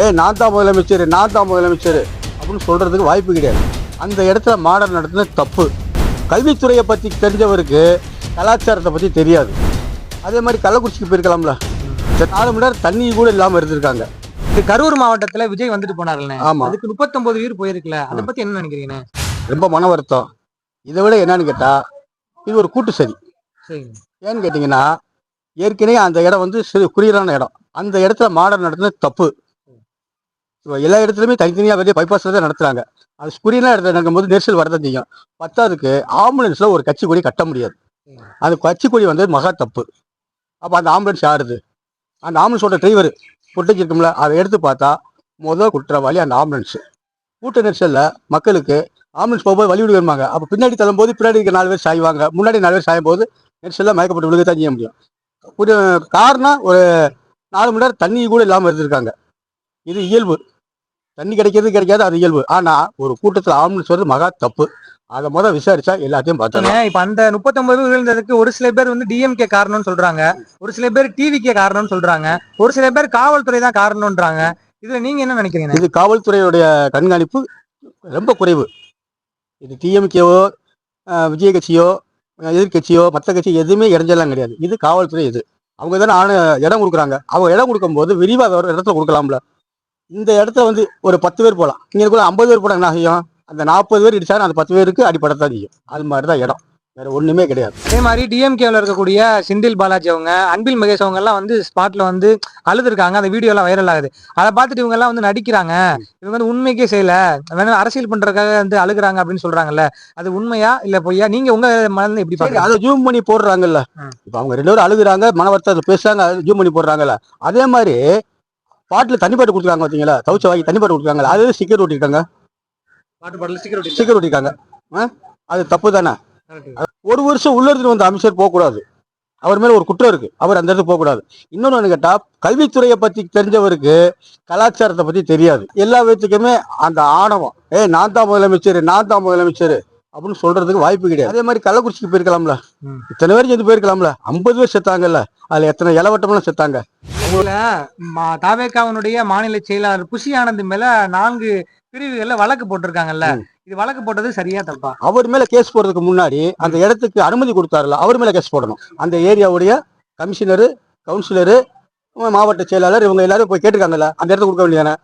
ஏய் நான் தான் முதலமைச்சர் நான் தான் முதலமைச்சர் அப்படின்னு சொல்றதுக்கு வாய்ப்பு கிடையாது. அந்த இடத்துல மாடல் நடத்துனது தப்பு. கல்வித்துறையை பற்றி தெரிஞ்சவருக்கு கலாச்சாரத்தை பற்றி தெரியாது. அதே மாதிரி கள்ளக்குறிச்சிக்கு போயிருக்கலாம்ல. சரி, நாலு மணி நேரம் தண்ணி கூட இல்லாமல் இருந்திருக்காங்க. கரூர் மாவட்டத்துல விஜய் வந்துட்டு போனாருல்ல. ஆமா. அதுக்கு முப்பத்தொன்பது உயிர் போயிருக்குல்ல. அதை பத்தி என்ன நினைக்கிறீங்க? ரொம்ப மன வருத்தம். இதை விட என்னன்னு கேட்டா இது ஒரு கூட்டு சதி. சரிங்க ஏன்னு கேட்டிங்கன்னா ஏற்கனவே அந்த இடம் வந்து சிறு குறுகியலான இடம். அந்த இடத்துல மாடல் நடத்துனது தப்பு. இப்போ எல்லா இடத்துலையுமே தனித்தனியாக வெளியே பைபாஸ் தான் நடத்துகிறாங்க அது ஸ்குரீனாக இடத்துல நடக்கும்போது நெரிசல் வரதான் செய்யும். பத்தாவதுக்கு ஆம்புலன்ஸில் ஒரு கட்சி கொடி கட்ட முடியாது. அந்த கட்சி கொடி வந்து மகா தப்பு. அப்போ அந்த ஆம்புலன்ஸ் யாருது? அந்த ஆம்புலன்ஸோட டிரைவர் புட்டிச்சிருக்கும்ல அதை எடுத்து பார்த்தா முதல் குற்றவாளி அந்த ஆம்புலன்ஸு கூட்ட நெரிசலில் மக்களுக்கு ஆம்புலன்ஸ் போகும்போது வழி விடுவாங்க அப்போ பின்னாடி தள்ளும்போது பின்னாடி இருக்க நாலு பேர் சாய்வாங்க. முன்னாடி நாலு பேர் சாயும் போது நெரிசலில் மயக்கப்பட்டு விழுக தான் செய்ய முடியும். ஒரு காரணம் ஒரு நாலு மணி நேரம் தண்ணி கூட இல்லாமல் இருந்திருக்காங்க. இது இயல்பு. தண்ணி கிடைக்கிறது கிடைக்காது அது இயல்பு. ஆனால் ஒரு கூட்டத்தில் ஆம்புலன்ஸ் வருது மகா தப்பு. அதை முதல் விசாரிச்சா எல்லாத்தையும் பார்த்தோம் இப்ப அந்த முப்பத்தொன்பது விழுந்ததுக்கு ஒரு சில பேர் வந்து டிஎம்கே காரணம்னு சொல்றாங்க. ஒரு சில பேர் டிவிகே காரணம்னு சொல்றாங்க. ஒரு சில பேர் காவல்துறை தான் காரணம்ன்றாங்க. இதுல நீங்க என்ன நினைக்கிறீங்க? இது காவல்துறையுடைய கண்காணிப்பு ரொம்ப குறைவு. இது டிஎம்கேவோ விஜய் கட்சியோ அஹ், எதிர்க்கட்சியோ மற்ற கட்சி எதுவுமே இடைஞ்சலாம் கிடையாது. இது காவல்துறை இது. அவங்க தானே ஆணை இடம் கொடுக்குறாங்க. அவங்க இடம் கொடுக்கும்போது விரிவாக இடத்துல கொடுக்கலாம்ல. இந்த இடத்துல வந்து ஒரு பத்து பேர் போகலாம் இங்கே கூட ஐம்பது பேர் போனால் என்ன செய்யும்? அந்த நாற்பது பேர் இடிச்சாலும் அந்த பத்து பேருக்கு அடிப்படத்தான் செய்யும். அது மாதிரி தான் இடம். வேற ஒண்ணுமே கிடையாது. அதே மாதிரி டிஎம்கேல இருக்கக்கூடிய செந்தில் பாலாஜி அவங்க அன்பில் மகேஷ் அவங்க எல்லாம் வந்து ஸ்பாட்ல வந்து அழுதுருக்காங்க. அந்த வீடியோ எல்லாம் வைரல் ஆகுது. அதை பார்த்துட்டு இவங்க எல்லாம் வந்து நடிக்கிறாங்க. இவங்க வந்து உண்மைக்கே செய்யல. வேணா அரசியல் பண்றதுக்காக வந்து அழுகுறாங்க அப்படின்னு சொல்றாங்கல்ல. அது உண்மையா இல்ல பொய்யா? நீங்க உங்க மனதில் எப்படி பாக்குறீங்க? அதை ஜூம் பண்ணி போடுறாங்கல்ல. இப்போ அவங்க ரெண்டு பேரும் அழுகுறாங்க மன வருத்தத்தில் பேசுறாங்க ஜூம் பண்ணி போடுறாங்கல்ல. அதே மாதிரி பாட்டில் தண்ணி பாட்டு கொடுக்குறாங்க பார்த்தீங்களா? தவிச்ச வாங்கி தண்ணி பாட்டு கொடுக்குறாங்கல்ல அது ஸ்டிக்கர் ஒட்டிருக்காங்க பாட்டு பாடல சிக்கர் ஸ்டிக்கர் ஒட்டிருக்காங்க? அது தப்பு தானே? ஒரு வருஷம் உள்ள இருந்து வந்த அமைச்சர் போகக்கூடாது. அவர் மேல ஒரு குற்றம் இருக்கு. அவர் அந்த இடத்துக்கு போகக்கூடாது. இன்னொன்று ஒன்று கேட்டா கல்வித்துறையை பத்தி தெரிஞ்சவருக்கு கலாச்சாரத்தை பத்தி தெரியாது. எல்லா விதத்துக்குமே அந்த ஆணவம். ஏய் நான் தான் முதலமைச்சர் நான் தான் முதலமைச்சர் அப்படின்னு சொல்றதுக்கு வாய்ப்பு கிடையாது. அதே மாதிரி கள்ளக்குறிச்சிக்கு போயிருக்கலாம்ல. இத்தனை பேர் சேர்ந்து போயிருக்கலாம்ல. ஐம்பது பேர் செத்தாங்கல்ல. அதுல எத்தனை இலவட்டமெல்லாம் செத்தாங்க? தாவேக்காவனுடைய மாநில செயலாளர் புஷி ஆனந்த் மேல நான்கு பிரிவுகள்ல வழக்கு போட்டிருக்காங்கல்ல. இது வழக்கு போட்டது சரியா தப்பா? அவர் மேல கேஸ் போடுறதுக்கு முன்னாடி அந்த இடத்துக்கு அனுமதி கொடுத்தாருல அவர் மேல கேஸ் போடணும். அந்த ஏரியாவுடைய கமிஷனரு கவுன்சிலரு மாவட்ட செயலாளர் இவங்க எல்லாரும் போய் கேட்டிருக்காங்கல்ல அந்த இடத்துக்கு கொடுக்க வேண்டியதானே?